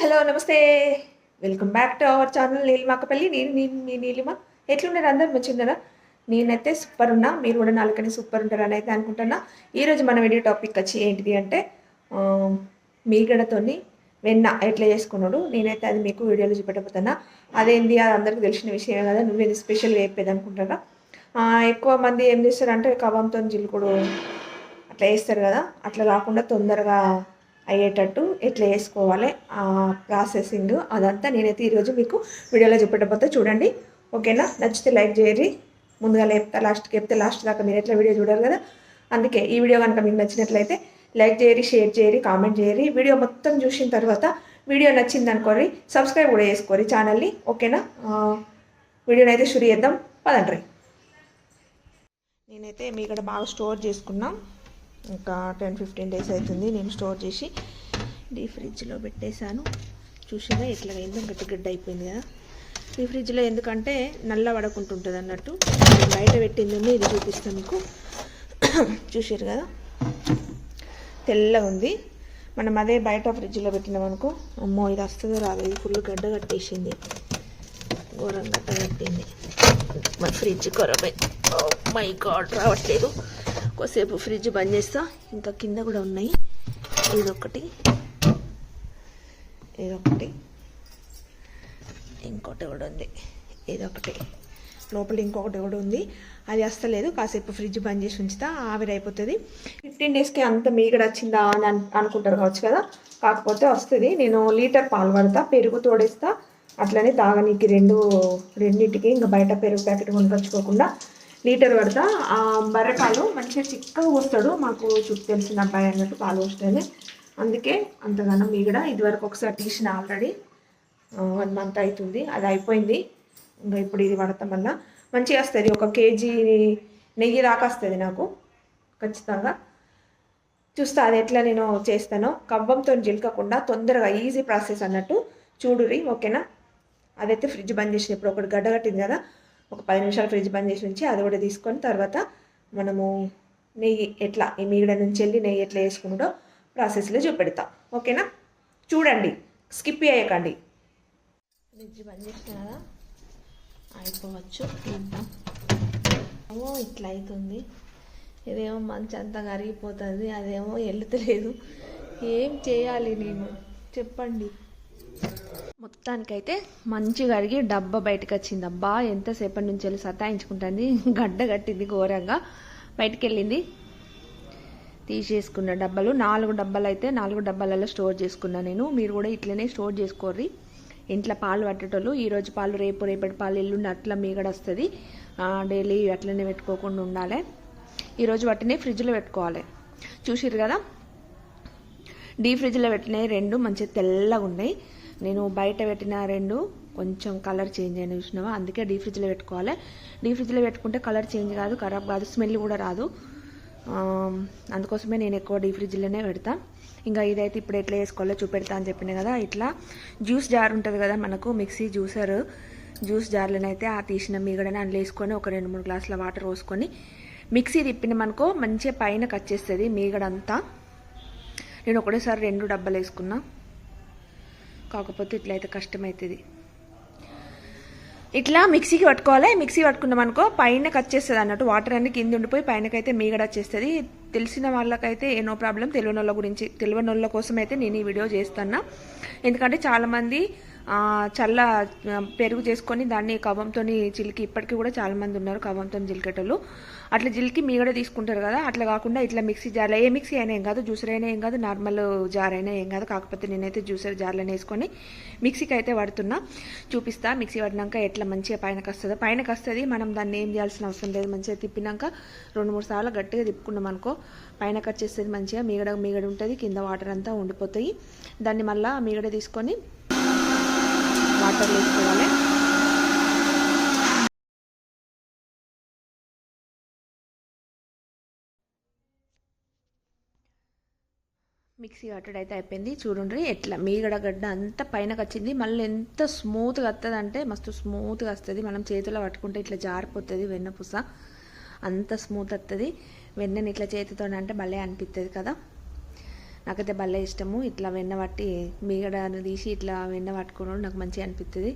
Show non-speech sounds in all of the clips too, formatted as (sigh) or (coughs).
Hello నమస్తే. Welcome back to our channel Neelimakapalli నేను నేను మీ నీలిమ. ఎట్లున్నారు అందరు? మంచిగున్నారా? నేనైతే సూపర్ ఉన్నా. మీరు కూడా నాలుకని సూపర్ ఉంటారని అయితే అనుకుంటున్నా. ఈరోజు మన వీడియో టాపిక్ వచ్చి ఏంటిది అంటే ఆ, మీగడతోని వెన్న ఎట్లా చేసుకున్నాడు? నేనైతే అది మీకు వీడియోలో చూపెట్టబోతున్నా. అదేంది? అది అందరికీ తెలిసిన విషయమే కదా. నువ్వేది స్పెషల్గా చెప్పేది అనుకుంటారా ఎక్కువ మంది ఏం చేస్తారంటే కవంతో జిలుకుడు అట్లా వేస్తారు కదా. అట్లా కాకుండా తొందరగా అయ్యేటట్టు ఎట్లా వేసుకోవాలి ఆ ప్రాసెసింగ్ అదంతా నేనైతే ఈరోజు మీకు వీడియోలో చూపెట్టబోతే. చూడండి. ఓకేనా? నచ్చితే లైక్ చేయరి ముందుగా లేపుతా లాస్ట్కి చెప్తే లాస్ట్ దాకా మీరు ఎట్లా వీడియో చూడాలి కదా? అందుకే ఈ వీడియో కనుక మీకు నచ్చినట్లయితే లైక్ చేయరి షేర్ చేయరి కామెంట్ చేయరి వీడియో మొత్తం చూసిన తర్వాత వీడియో నచ్చింది అనుకోరి సబ్స్క్రైబ్ కూడా చేసుకోరి ఛానల్ని. ఓకేనా? వీడియోని అయితే షురు చేద్దాం. పదండ్రి. నేనైతే మీ ఇక్కడ బాగా స్టోర్ చేసుకున్నాం. ఇంకా టెన్ ఫిఫ్టీన్ డేస్ అవుతుంది నేను స్టోర్ చేసి డీ ఫ్రిడ్జ్లో పెట్టేశాను. చూసినా ఎట్లా అయిందో? గట్టి గడ్డ అయిపోయింది కదా. డీ ఫ్రిడ్జ్లో ఎందుకంటే నల్ల పడకుంటుంటుంది అన్నట్టు. బయట పెట్టింది ఉంది, ఇది చూపిస్తాను మీకు. చూసారు కదా? తెల్లగా ఉంది. మనం అదే బయట ఫ్రిడ్జ్లో పెట్టినామనుకో అమ్మో ఇది వస్తుందో రాదు. ఇది ఫుల్ గడ్డ కట్టేసింది. ఘోరం గడ్డ కట్టింది మా ఫ్రిడ్జ్ కొరపై మై గాడ్ రావట్లేదు. ఎక్కువసేపు ఫ్రిడ్జ్ బంద్ చేస్తా. ఇంకా కింద కూడా ఉన్నాయి. ఇదొకటి. ఇదొకటి. ఇంకోటి కూడా ఉంది. ఇదొకటి. లోపల ఇంకొకటి కూడా ఉంది. అది వస్తలేదు కాసేపు ఫ్రిడ్జ్ బంద్ చేసి ఉంచుతా. ఆవిరి అయిపోతుంది. ఫిఫ్టీన్ డేస్కి అంత మీగడ వచ్చిందా అని అనుకుంటారు కావచ్చు కదా. కాకపోతే వస్తుంది. నేను లీటర్ పాలు పడతా పెరుగు తోడేస్తా. అట్లనే తాగనీకి రెండు రెండింటికి. ఇంకా బయట పెరుగు ప్యాకెట్ కొనుకొచ్చుకోకుండా లీటర్ పడతా. ఆ బర్రె పాలు మంచిగా చిక్కగా పోస్తాడు. మాకు చుట్టూ తెలిసిన అబ్బాయి అన్నట్టు పాలు పోస్తుంది అందుకే అంతగానో మీగడ ఇదివరకు ఒకసారి తీసిన ఆల్రెడీ. వన్ మంత్ అవుతుంది అది అయిపోయింది. ఇంకా ఇప్పుడు ఇది పడతాం వల్ల మంచిగా వస్తుంది. ఒక కేజీ నెయ్యి దాకా వస్తుంది నాకు. ఖచ్చితంగా. చూస్తా అది ఎట్లా నేను చేస్తానో. కవ్వంతో జిలకకుండా తొందరగా ఈజీ ప్రాసెస్ అన్నట్టు. చూడురి ఓకేనా? అదైతే ఫ్రిడ్జ్ బంద్ చేసినప్పుడు ఒకటి గడ్డగట్టింది కదా. ఒక పది నిమిషాలు ఫ్రిడ్జ్ బంద్ చేసి ఉంచి అది కూడా తీసుకొని తర్వాత మనము నెయ్యి ఎట్లా ఈ మీగడ నుంచి వెళ్ళి నెయ్యి ఎట్లా వేసుకుంటో ప్రాసెస్లో చూపెడతా. ఓకేనా? చూడండి. స్కిప్ చేయకండి. ఫ్రిడ్జ్ బంద్ చేసిన కదా? అయిపోవచ్చు. చూద్దాం ఏమో ఇట్లా అవుతుంది ఇదేమో మంచి అంతా కరిగిపోతుంది. అదేమో వెళ్తలేదు ఏం చేయాలి నేను? చెప్పండి. మొత్తానికైతే మంచిగా అడిగి డబ్బా బయటకు వచ్చింది. అబ్బా ఎంతసేపటి నుంచి వెళ్ళి సతాయించుకుంటుంది. గడ్డ కట్టింది ఘోరంగా. బయటికి వెళ్ళింది తీసేసుకున్న డబ్బాలు. నాలుగు డబ్బాలు అయితే నాలుగు డబ్బాలలో స్టోర్ చేసుకున్నా నేను. మీరు కూడా ఇట్లనే స్టోర్ చేసుకోర్రి. ఇంట్లో పాలు పట్టేటోళ్ళు. ఈరోజు పాలు రేపు రేపటి పాలు ఎల్లుండి అట్లా మీగడ వస్తుంది. డైలీ అట్లనే పెట్టుకోకుండా ఉండాలి. ఈరోజు వాటిని ఫ్రిడ్జ్లో పెట్టుకోవాలి. చూసిర్రు కదా? డీ ఫ్రిడ్జ్లో పెట్టినవి రెండు మంచిగా తెల్లగా ఉన్నాయి నేను బయట పెట్టిన రెండు కొంచెం కలర్ చేంజ్ అయిన చూసినావా? అందుకే డీ ఫ్రిడ్జ్లో పెట్టుకోవాలి. డీ ఫ్రిడ్జ్లో పెట్టుకుంటే కలర్ చేంజ్ కాదు ఖరాబ్ కాదు స్మెల్ కూడా రాదు. అందుకోసమే నేను ఎక్కువ డీ ఫ్రిడ్జ్లోనే పెడతా. ఇంకా ఇదైతే ఇప్పుడు ఎట్లా వేసుకోవాలో చూపెడతా అని చెప్పిన కదా ఇట్లా. జ్యూస్ జార్ ఉంటుంది కదా మనకు మిక్సీ జ్యూసర్ జ్యూస్ జార్లోనైతే ఆ తీసిన మిగడని అందులో వేసుకొని ఒక రెండు మూడు గ్లాసుల వాటర్ పోసుకొని మిక్సీ తిప్పినామనుకో మంచిగా పైన కచ్చేస్తుంది మీగడంతా. నేను ఒకటేసారి రెండు డబ్బాలు వేసుకున్నా. కాకపోతే ఇట్లా అయితే కష్టమవుతుంది ఇట్లా మిక్సీకి పట్టుకోవాలి? మిక్సీ పట్టుకున్నాం అనుకో పైన వచ్చేస్తుంది అన్నట్టు వాటర్ అన్ని కింద ఉండిపోయి పైనకైతే మీగడ వచ్చేస్తుంది తెలిసిన వాళ్ళకైతే ఎన్నో ప్రాబ్లం తెలియని గురించి తెలియనోళ్ళ కోసం అయితే నేను ఈ వీడియో చేస్తున్నా. ఎందుకంటే చాలామంది చల్ల పెరుగు చేసుకొని దాన్ని కవ్వంతో చిలికి ఇప్పటికీ కూడా చాలామంది ఉన్నారు కవ్వంతో చిలికేటోళ్ళు అట్లా జిలికి మీగడ తీసుకుంటారు కదా అట్లా కాకుండా ఇట్లా మిక్సీ జార్లో ఏ మిక్సీ అయినా ఏం కాదు జ్యూసర్ అయినా ఏం కాదు నార్మల్ జార్ అయినా ఏం కాదు కాకపోతే నేనైతే జ్యూసర్ జార్లోనే వేసుకొని మిక్సీకి అయితే పడుతున్నా చూపిస్తా మిక్సీ పడినాక ఎట్లా మంచిగా పైనకి వస్తుందో పైనకి వస్తుంది మనం దాన్ని ఏం చేయాల్సిన అవసరం లేదు మంచిగా తిప్పినాక రెండు మూడు సార్లు గట్టిగా తిప్పుకున్నాం అనుకో పైనకి వచ్చేస్తుంది మంచిగా మీగడ మీగడ ఉంటుంది కింద వాటర్ అంతా ఉండిపోతాయి. దాన్ని మళ్ళీ మీగడ తీసుకొని వాటర్ వేసుకోవాలి. మిక్సీ వాటర్ అయితే అయిపోయింది. చూడండి ఎట్లా మీగడ గడ్డ అంత పైనకి వచ్చింది. మళ్ళీ ఎంత స్మూత్గా వస్తుంది అంటే మస్తు స్మూత్గా వస్తుంది మనం చేతిలో పట్టుకుంటే ఇట్లా జారిపోతుంది వెన్నపూస అంత స్మూత్ వస్తుంది వెన్నని ఇట్లా చేతితో అంటే భలే అనిపిస్తుంది కదా. నాకైతే భలే ఇష్టము. ఇట్లా వెన్న పట్టి మీగడను తీసి ఇట్లా వెన్న పట్టుకోవడం నాకు మంచిగా అనిపిస్తుంది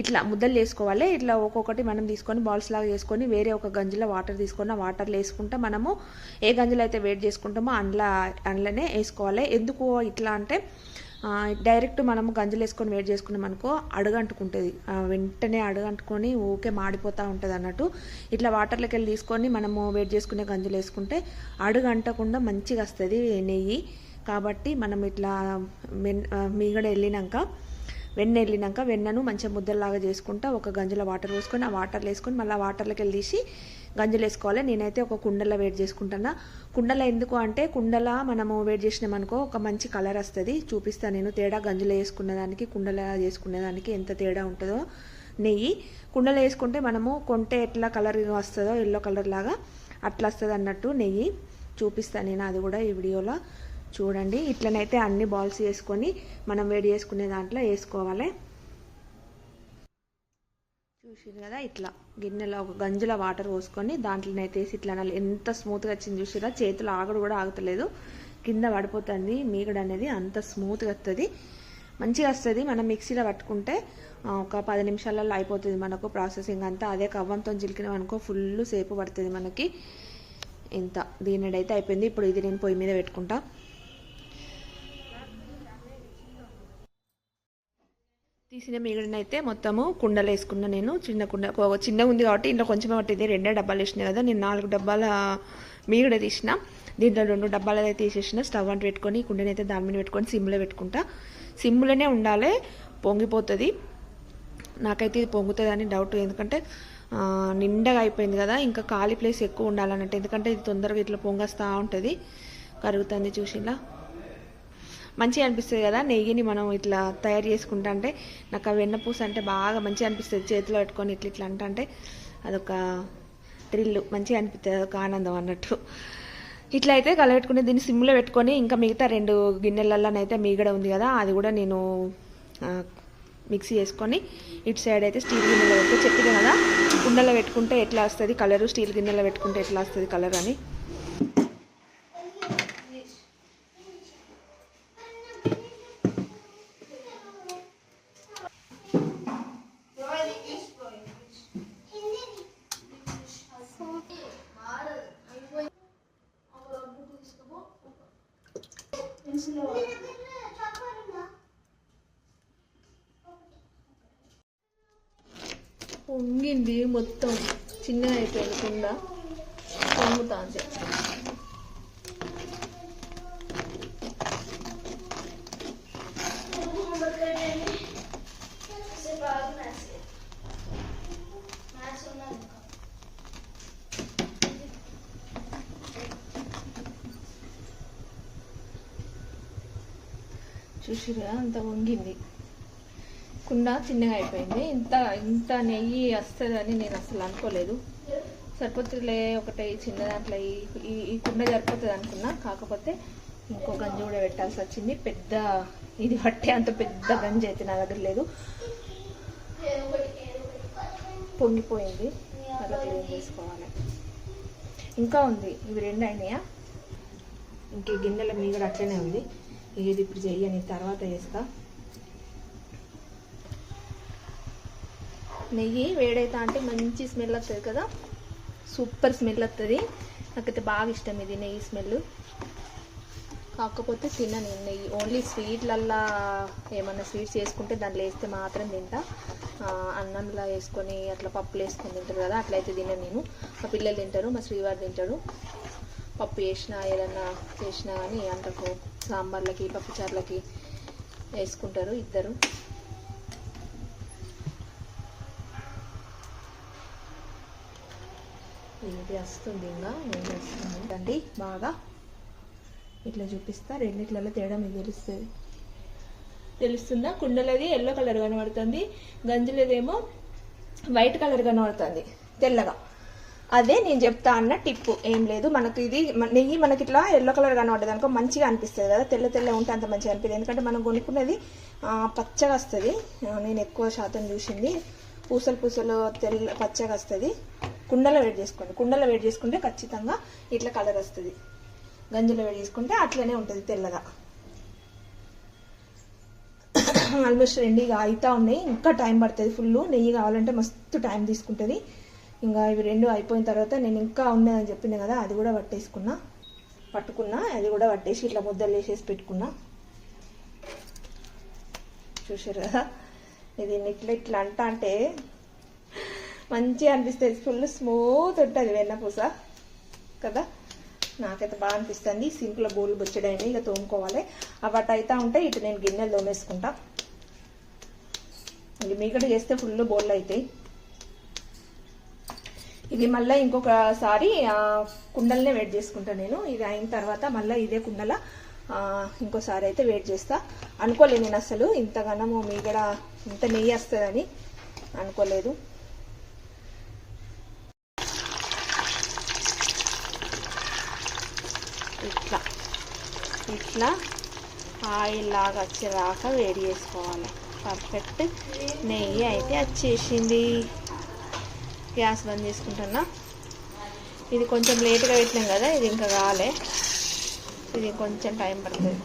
ఇట్లా ముద్దలు చేసుకోవాలి. ఇట్లా ఒక్కొక్కటి మనం తీసుకొని బాల్స్ లాగా చేసుకొని వేరే ఒక గంజిలో వాటర్ తీసుకొని ఆ వాటర్లో వేసుకుంటే మనము ఏ గంజిలో అయితే వేడి చేసుకుంటామో అందులో అందులోనే వేసుకోవాలి. ఎందుకు ఇట్లా అంటే డైరెక్ట్ మనము గంజలు వేసుకొని వేడి చేసుకున్నాం అనుకో అడుగంటుకుంటుంది. వెంటనే అడుగంటుకొని ఊకే మాడిపోతూ ఉంటుంది అన్నట్టు. ఇట్లా వాటర్లోకి వెళ్ళి తీసుకొని మనము వేడి చేసుకునే గంజలు వేసుకుంటే అడుగంటకుండా మంచిగా వస్తుంది నెయ్యి. కాబట్టి మనం ఇట్లా మెన్ మీగడ వెళ్ళినాక వెన్న వెళ్ళినాక వెన్నను మంచిగా ముద్దలాగా చేసుకుంటా ఒక గంజలో వాటర్ పోసుకొని ఆ వాటర్లో వేసుకొని మళ్ళీ ఆ వాటర్లోకి వెళ్ళి తీసి గంజలు వేసుకోవాలి. నేనైతే ఒక కుండలో వేడి చేసుకుంటున్నా కుండలో ఎందుకు అంటే కుండల మనము వేడి చేసినామనుకో ఒక మంచి కలర్ వస్తుంది. చూపిస్తాను నేను తేడా గంజలో వేసుకున్న దానికి కుండలో చేసుకునే దానికి ఎంత తేడా ఉంటుందో. నెయ్యి. కుండలో వేసుకుంటే మనము కొంటే ఎట్లా కలర్ వస్తుందో ఎల్లో కలర్ లాగా అట్లా వస్తుంది అన్నట్టు నెయ్యి. చూపిస్తాను నేను అది కూడా ఈ వీడియోలో. చూడండి. ఇట్లనైతే అన్ని బాల్స్ వేసుకొని మనం వేడి చేసుకునే దాంట్లో వేసుకోవాలి. చూసిరు కదా ఇట్లా. గిన్నెలో ఒక గంజుల వాటర్ పోసుకొని దాంట్లోనైతే వేసి ఇట్లా ఎంత స్మూత్గా వచ్చింది చూసిరా చేతులు ఆగడు కూడా ఆగుతలేదు. కింద పడిపోతుంది. మీగడు అనేది అంత స్మూత్గా వస్తుంది మంచిగా వస్తుంది. మనం మిక్సీలో పట్టుకుంటే ఒక పది నిమిషాలలో అయిపోతుంది మనకు ప్రాసెసింగ్ అంతా. అదే కవ్వంతో చిలికినాం అనుకో ఫుల్ సేపు పడుతుంది మనకి. ఇంత. దీనిడైతే అయిపోయింది. ఇప్పుడు ఇది నేను పొయ్యి మీద పెట్టుకుంటా. తీసిన మిగిలినైతే మొత్తము కుండలు వేసుకున్నా నేను. చిన్న కుండ చిన్నగా ఉంది కాబట్టి ఇంట్లో కొంచెమే పట్టింది. రెండే డబ్బాలు వేసినాయి కదా నేను నాలుగు డబ్బాల మీగడ తీసిన. దీంట్లో రెండు డబ్బాలు అయితే తీసేసిన. స్టవ్ అంటు పెట్టుకొని కుండని అయితే దాని మీద పెట్టుకొని సిమ్లో పెట్టుకుంటా. సిమ్లోనే ఉండాలి పొంగిపోతుంది. నాకైతే ఇది పొంగుతుంది అని డౌట్ ఎందుకంటే నిండగా అయిపోయింది కదా ఇంకా ఖాళీ ప్లేస్ ఎక్కువ ఉండాలన్నట్టు. ఎందుకంటే ఇది తొందరగా ఇట్లా పొంగస్తూ ఉంటుంది. కరుగుతుంది చూసిలా. మంచిగా అనిపిస్తుంది కదా నెయ్యిని మనం ఇట్లా తయారు చేసుకుంటా అంటే నాకు ఆ వెన్నపూస అంటే బాగా మంచిగా అనిపిస్తుంది చేతిలో పెట్టుకొని ఇట్లా ఇట్లా అంటా అంటే అదొక థ్రిల్ మంచిగా అనిపిస్తుంది అదొక ఆనందం అన్నట్టు. ఇట్లా అయితే కలబెట్టుకుని దీన్ని సిమ్లో పెట్టుకొని ఇంకా మిగతా రెండు గిన్నెలలోనైతే మీగడ ఉంది కదా అది కూడా నేను మిక్సీ చేసుకొని ఇటు సైడ్ అయితే స్టీల్ గిన్నెలో పెట్టి చెప్పిన కదా కుండలో పెట్టుకుంటే ఎట్లా వస్తుంది కలరు స్టీల్ గిన్నెలో పెట్టుకుంటే ఎట్లా వస్తుంది కలర్ అని. పొంగింది మొత్తం. చిన్నగా అయిపోయింది కుండ చూసిరా? అంత వంగింది కుండ చిన్నగా అయిపోయింది. ఇంత ఇంత నెయ్యి వస్తుందని నేను అసలు అనుకోలేదు. సరిపోతుందిలే ఒకటి చిన్న దాంట్లో ఈ- ఈ కుండ సరిపోతుంది అనుకున్నా. కాకపోతే ఇంకో గంజి కూడా పెట్టాల్సి వచ్చింది. పెద్ద ఇది పట్టే అంత పెద్ద గంజి అయితే నా దగ్గర లేదు. పొంగిపోయింది. అలా క్లీన్ చేసుకోవాలి. ఇంకా ఉంది. ఇవి రెండు అయినాయా? ఇంక గిన్నెల మీద కూడా అట్లనే ఉంది. ఇది ఇప్పుడు చెయ్యని తర్వాత చేస్తా. నెయ్యి వేడైతా అంటే మంచి స్మెల్ వస్తుంది కదా. సూపర్ స్మెల్ వస్తుంది నాకైతే బాగా ఇష్టం ఇది నెయ్యి స్మెల్ కాకపోతే తిన్న నేను నెయ్యి. ఓన్లీ స్వీట్లల్లా ఏమన్నా స్వీట్స్ వేసుకుంటే దాంట్లో వేస్తే మాత్రం తింటా. అన్నంలా అన్నంలో వేసుకొని అట్లా పప్పులు వేసుకొని తింటారు కదా అట్లయితే తిన నేను. మా పిల్లలు తింటారు మా శ్రీవారు తింటాడు పప్పు వేసినా ఏదన్నా చేసినా కానీ అంతకు సాంబార్లకి పప్పుచారులకి వేసుకుంటారు ఇద్దరు. ఇది వస్తుంది ఇంకా నేను వస్తుంది అండి బాగా ఇట్లా చూపిస్తా. రెండిట్లలో తేడా మీకు తెలుస్తుంది. తెలుస్తుందా? కుండలది ఎల్లో కలర్ కనబడుతుంది. గంజులదేమో వైట్ కలర్ కనబడుతుంది. తెల్లగా. అదే నేను చెప్తా అన్న టిప్పు ఏం లేదు మనకు ఇది నెయ్యి మనకి ఇట్లా ఎల్లో కలర్ కనబడ్డది అనుకో మంచిగా అనిపిస్తుంది కదా. తెల్ల తెల్ల ఉంటే అంత మంచిగా అనిపిస్తుంది ఎందుకంటే మనం కొనుక్కున్నది పచ్చగా వస్తుంది. నేను ఎక్కువ శాతం చూసింది. పూసలు పూసలు తెల్ల పచ్చగా వస్తుంది. కుండలో వేడి చేసుకోండి. కుండలో వేడి చేసుకుంటే ఖచ్చితంగా ఇట్లా కలర్ వస్తుంది. గంజిలో వేడి చేసుకుంటే అట్లనే ఉంటుంది తెల్లగా. (coughs) ఆల్మోస్ట్ రెండు ఇక అవుతా ఉన్నాయి. ఇంకా టైం పడుతుంది ఫుల్. నెయ్యి కావాలంటే మస్తు టైం తీసుకుంటుంది. ఇంకా ఇవి రెండు అయిపోయిన తర్వాత నేను ఇంకా ఉన్నాయని చెప్పిన కదా అది కూడా పట్టేసుకున్నా. పట్టుకున్నా అది కూడా పట్టేసి ఇట్లా ముద్దలు వేసేసి పెట్టుకున్నా. చూసారు కదా? ఇది ఇట్లా ఇట్లా అంట అంటే మంచిగా అనిపిస్తుంది. ఫుల్ స్మూత్ ఉంటుంది వెన్నపూస కదా? నాకైతే బాగా అనిపిస్తుంది. సింక్లో బోల్ బొచ్చడైంది ఇక తోముకోవాలి. అవి అయితే ఉంటే ఇటు నేను గిన్నెలు తోమేసుకుంటా. ఇది మీగడ చేస్తే ఫుల్ బోళ్ళు అవుతాయి ఇది మళ్ళీ ఇంకొకసారి ఆ, కుండలనే వెయిట్ చేసుకుంటా నేను. ఇది అయిన తర్వాత మళ్ళీ ఇదే కుండల ఇంకోసారి అయితే వెయిట్ చేస్తా. అనుకోలేదు నేను అసలు. ఇంతగానము మీగడ ఇంత నెయ్యి వస్తుందని అనుకోలేదు. ఇట్లా. ఇట్లా ఆయిల్ లాగా వచ్చేదాకా వేడి చేసుకోవాలి. పర్ఫెక్ట్ నెయ్యి అయితే వచ్చేసింది. గ్యాస్ బంద్ చేసుకుంటున్నా. ఇది కొంచెం లేట్గా పెట్టినాం కదా ఇది ఇంకా కాలే. ఇది కొంచెం టైం పడుతుంది.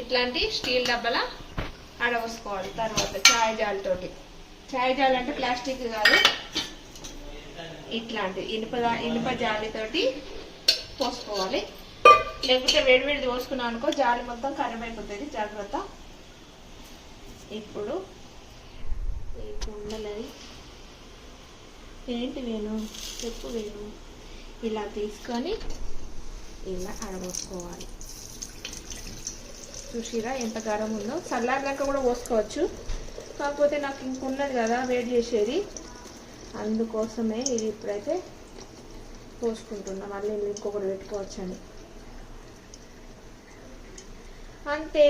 ఇట్లాంటి స్టీల్ డబ్బాల ఆడవసుకోవాలి తర్వాత చాయ్ జాల్తోటి చాయ్ జాల్ అంటే ప్లాస్టిక్ కాదు. ఇట్లాంటి ఇనుప ఇనుప జాలితోటి పోసుకోవాలి. లేకపోతే వేడివేడి పోసుకున్నాం అనుకో జాలి మొత్తం ఖరాబ్ అయిపోతుంది జాగ్రత్త. ఇప్పుడు ఈ కుండలని ఏంటి వేణు చెప్పు వేణు ఇలా తీసుకొని ఇలా అడగోసుకోవాలి చూసిరా ఎంత గరం ఉందో. చల్లారినాక కూడా పోసుకోవచ్చు. కాకపోతే నాకు ఇంకున్నది కదా వేడి చేసేది. అందుకోసమే ఇది ఇప్పుడైతే పోసుకుంటున్నా. మళ్ళీ ఇంకొకటి పెట్టుకోవచ్చండి అంతే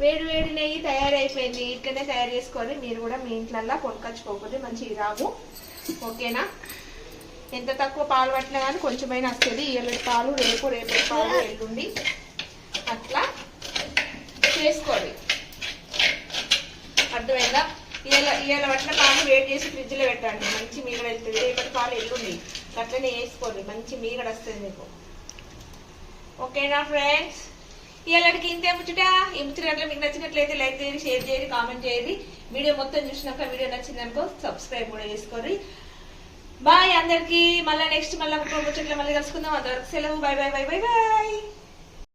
వేడి వేడి నెయ్యి తయారైపోయింది. ఇట్లనే తయారు చేసుకోవాలి. మీరు కూడా మీ ఇంట్లల్లో కొనుకొచ్చుకోకపోతే మంచిగా రావు. ఓకేనా? ఎంత తక్కువ పాలు పట్టినా కానీ కొంచెమైనా వస్తుంది. ఇరవై పాలు రేపు రేపటి పాలు ఎల్లుండి అట్లా చేసుకోవాలి అర్థమైందా? ఇవాళ ఇవాళ పట్టిన పాలు వేడి చేసి ఫ్రిడ్జ్లో పెట్టండి. మంచి మీగడ వెళ్తుంది రేపటి పాలు ఎల్లుండి. అట్లనే వేసుకోండి. మంచి మీగడ వస్తుంది మీకు. ఓకేనా ఫ్రెండ్స్? ఇలాంటికి ఇంతే ముచ్చట. ఈ ముచ్చట మీకు నచ్చినట్లయితే లైక్ చేయండి షేర్ చేయండి కామెంట్ చేయండి. వీడియో మొత్తం చూసినాక వీడియో నచ్చిందనుకో సబ్స్క్రైబ్ కూడా చేసుకోండి. బాయ్ అందరికి. మళ్ళీ నెక్స్ట్ మళ్ళీ ముచ్చట్లో మళ్ళీ కలుసుకుందాం. అంతవరకు సెలవు. Bye bye bye bye bye